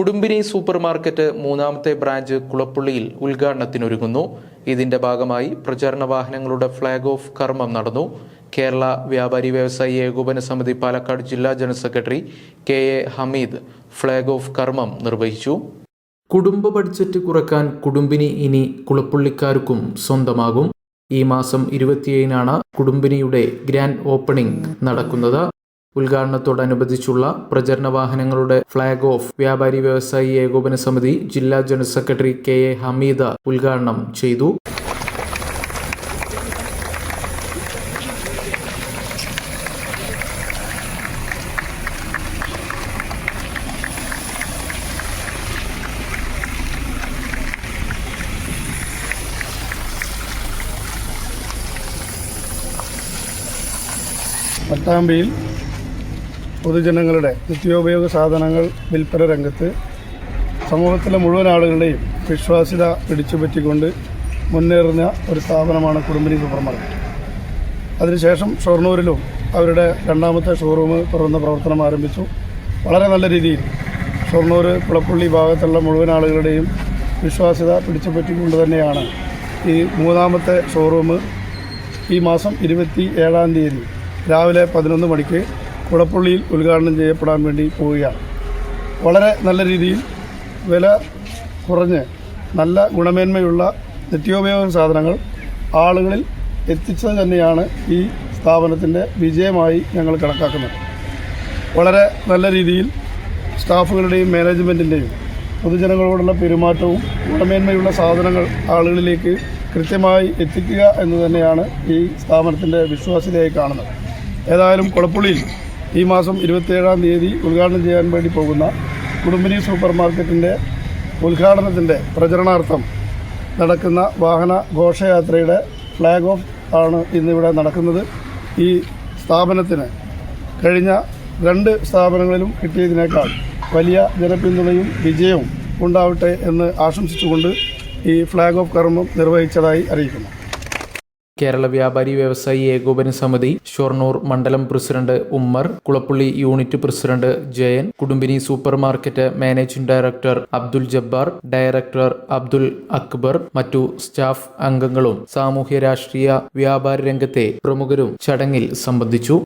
കുടുംബിനി super market മൂന്നാമത്തെ branch കുളപ്പുള്ളിയിൽ ഉദ്ഘാടനത്തിനൊരുങ്ങുന്നു. ഇതിന്റെ ഭാഗമായി പ്രചാരണ വാഹനങ്ങളുടെ ഫ്ളാഗ് ഓഫ് കർമ്മം നടന്നു. കേരള വ്യാപാരി വ്യവസായി ഏകോപന സമിതി പാലക്കാട് ജില്ലാ general secretary K A Hameed flag off കർമ്മം നിർവഹിച്ചു. കുടുംബ ബഡ്ജറ്റ് കുറയ്ക്കാൻ കുടുംബിനി ഇനി കുളപ്പുള്ളിക്കാർക്കും സ്വന്തമാകും. ഈ മാസം ഇരുപത്തിയേഴിനാണ് കുടുംബിനിയുടെ ഗ്രാൻഡ് ഓപ്പണിംഗ് നടക്കുന്നത്. ഉദ്ഘാടനത്തോടനുബന്ധിച്ചുള്ള പ്രചരണ വാഹനങ്ങളുടെ ഫ്ളാഗ് ഓഫ് വ്യാപാരി വ്യവസായി ഏകോപന സമിതി ജില്ലാ general secretary K A Hameed ഉദ്ഘാടനം ചെയ്തു. പട്ടാമ്പിയിൽ പൊതുജനങ്ങളുടെ നിത്യോപയോഗ സാധനങ്ങൾ വിൽപ്പന രംഗത്ത് സമൂഹത്തിലെ മുഴുവൻ ആളുകളുടെയും വിശ്വാസ്യത പിടിച്ചുപറ്റിക്കൊണ്ട് മുന്നേറുന്ന ഒരു സ്ഥാപനമാണ് കുടുംബിനി സൂപ്പർ മാർക്കറ്റ്. അതിനുശേഷം ഷൊർണൂരിലും അവരുടെ രണ്ടാമത്തെ ഷോറൂം തുറന്ന പ്രവർത്തനം ആരംഭിച്ചു. വളരെ നല്ല രീതിയിൽ ഷൊർണൂർ പുളപ്പുള്ളി ഭാഗത്തുള്ള മുഴുവൻ ആളുകളുടെയും വിശ്വാസ്യത പിടിച്ചുപറ്റിക്കൊണ്ട് തന്നെയാണ് ഈ മൂന്നാമത്തെ ഷോറൂം ഈ മാസം ഇരുപത്തി ഏഴാം തീയതി രാവിലെ പതിനൊന്ന് മണിക്ക് കുളപ്പള്ളിയിൽ ഉദ്ഘാടനം ചെയ്യപ്പെടാൻ വേണ്ടി പോവുകയാണ്. വളരെ നല്ല രീതിയിൽ വില കുറഞ്ഞ് നല്ല ഗുണമേന്മയുള്ള നിത്യോപയോഗ സാധനങ്ങൾ ആളുകളിൽ എത്തിച്ചത് തന്നെയാണ് ഈ സ്ഥാപനത്തിന്റെ വിജയമായി ഞങ്ങൾ കണക്കാക്കുന്നത്. വളരെ നല്ല രീതിയിൽ സ്റ്റാഫുകളുടെയും മാനേജ്മെന്റിന്റെയും പൊതുജനങ്ങളോടുള്ള പെരുമാറ്റവും ഗുണമേന്മയുള്ള സാധനങ്ങൾ ആളുകളിലേക്ക് കൃത്യമായി എത്തിക്കുക എന്ന് തന്നെയാണ് ഈ സ്ഥാപനത്തിന്റെ വിശ്വാസ്യതയായി കാണുന്നത്. ഏതായാലും കുളപ്പുള്ളിയിൽ ഈ മാസം ഇരുപത്തിയേഴാം തീയതി ഉദ്ഘാടനം ചെയ്യാൻ വേണ്ടി പോകുന്ന കുടുംബിനി സൂപ്പർ മാർക്കറ്റിന്റെ ഉദ്ഘാടനത്തിന്റെ പ്രചരണാർത്ഥം നടക്കുന്ന വാഹന ഘോഷയാത്രയുടെ ഫ്ലാഗ് ഓഫ് ആണ് ഇന്നിവിടെ നടക്കുന്നത്. ഈ സ്ഥാപനത്തിന് കഴിഞ്ഞ രണ്ട് സ്ഥാപനങ്ങളിലും കിട്ടിയതിനേക്കാൾ വലിയ ജനപിന്തുണയും വിജയവും ഉണ്ടാവട്ടെ എന്ന് ആശംസിച്ചുകൊണ്ട് ഈ ഫ്ലാഗ് ഓഫ് കർമ്മം നിർവഹിച്ചതായി അറിയിക്കുന്നു. കേരള വ്യാപാരി വ്യവസായി ഏകോപന സമിതി ഷൊർണൂർ മണ്ഡലം president Ummer Kulappully unit president Jayan Kudumbini supermarket managing director Abdul Jabbar director Abdul Akbar മറ്റു സ്റ്റാഫ് അംഗങ്ങളും സാമൂഹ്യ രാഷ്ട്രീയ വ്യാപാര രംഗത്തെ പ്രമുഖരും ചടങ്ങിൽ സംബന്ധിച്ചു.